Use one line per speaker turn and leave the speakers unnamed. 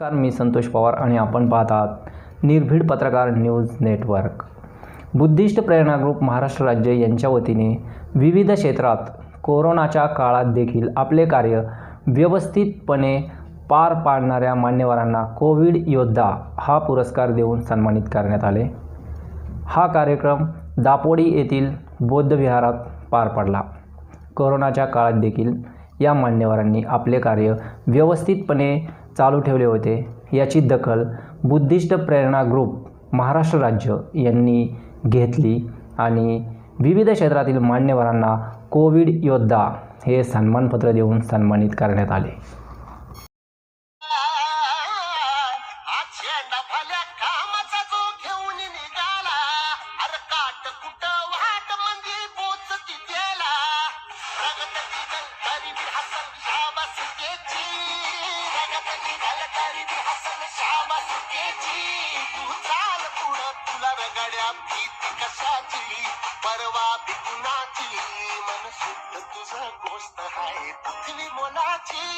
नमस्कार मी संतोष पवार आणि आपण पाहत आहात निर्भीड पत्रकार news network. Buddhist Prerana group Maharashtra राज्य यांच्या वतीने विविध क्षेत्रात कोरोनाच्या काळात देखील आपले कार्य व्यवस्थितपणे पार पाडणाऱ्या मान्यवरांना कोविड योद्धा हा पुरस्कार देऊन सन्मानित करण्यात आले. हा कार्यक्रम दापोडी येथील बौद्ध विहारात पार पडला. कोरोनाच्या काळात देखील या मान्यवरांनी आपले कार्य व्यवस्थितपणे चालू ठेवले होते. याची दखल बुद्धिस्ट प्रेरणा ग्रुप महाराष्ट्र राज्य यांनी घेतली आणि विविध क्षेत्रातील मान्यवरांना कोविड योद्धा हे सन्मानपत्र देऊन सन्मानित करण्यात आले.
तुला भीती कशाची? परवा बी कुणाची मन शुद्ध तुझं गोष्ट आहे पृथ्वी मोलाची.